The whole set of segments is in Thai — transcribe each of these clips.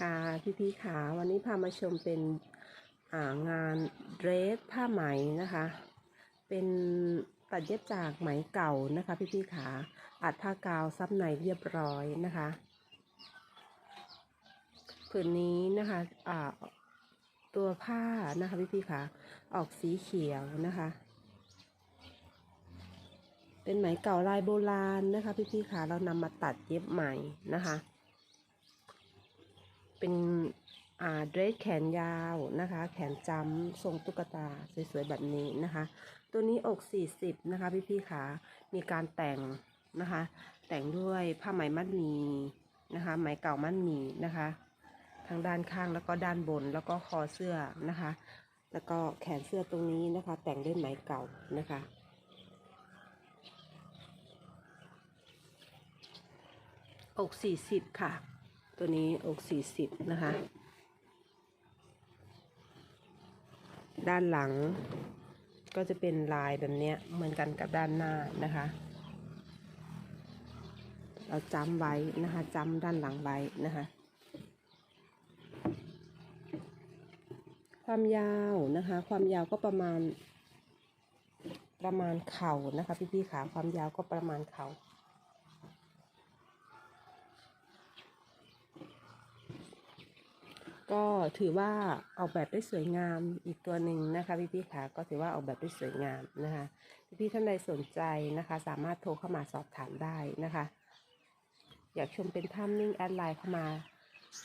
ค่ะพี่พี่ๆขาวันนี้พามาชมเป็นางานเดรสผ้าไหมนะคะ เป็นตัดเย็บจากไหมเก่านะคะพี่พี่ๆขาอัดผ้ากาวซับในเรียบร้อยนะคะผืนนี้นะคะตัวผ้านะคะพี่พี่ๆขาออกสีเขียวนะคะ เป็นไหมเก่าลายโบราณนะคะพี่พี่ๆขาเรานำมาตัดเย็บใหม่นะคะ เป็นอ่าเดรสแขนยาวนะคะ แขนจำทรงตุ๊กตาสวยๆแบบนี้นะคะ ตัวนี้อก 40 นะคะ พี่ๆขามีการแต่งนะคะ แต่งด้วยผ้าไหมมัดหมีนะคะไหมเก่ามัดหมีนะคะทั้งด้านข้างแล้วก็ด้านบนแล้วก็คอเสื้อนะคะ แล้วก็แขนเสื้อตรงนี้นะคะ แต่งด้วยไหมเก่านะคะอก40 ค่ะ ตัวนี้อก40นะคะ ด้านหลังก็จะเป็นลายแบบเนี้ยเหมือนกันกับด้านหน้านะคะ เราจำไว้นะคะจำด้านหลังไว้นะคะ ความยาวนะคะ ความยาวก็ประมาณ ประมาณเข่านะคะพี่ๆขาความยาวก็ประมาณเข่า ก็ถือว่าออกแบบได้สวยงามอีกตัวหนึ่งนะคะพี่พี่ๆค่ะก็ถือว่าออกแบบได้สวยงามนะคะพี่พี่ๆท่านใดสนใจนะคะ สามารถโทรเข้ามาสอบถามได้นะคะ อยากชมเป็นภาพนิ่งแอดไลน์เข้ามา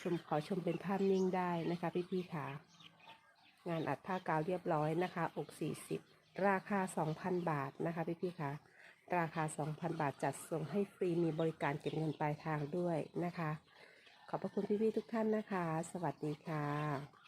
ชมขอชมเป็นภาพนิ่งได้นะคะพี่พี่ๆค่ะงานอัดผ้ากาวเรียบร้อยนะคะ อก40 ราคา 2,000 บาทนะคะพี่พี่ๆค่ะราคา 2,000 บาทจัดส่งให้ฟรีมีบริการเก็บเงินปลายทางด้วยนะคะ ขอบพระคุณพี่ๆทุกท่านนะคะ สวัสดีค่ะ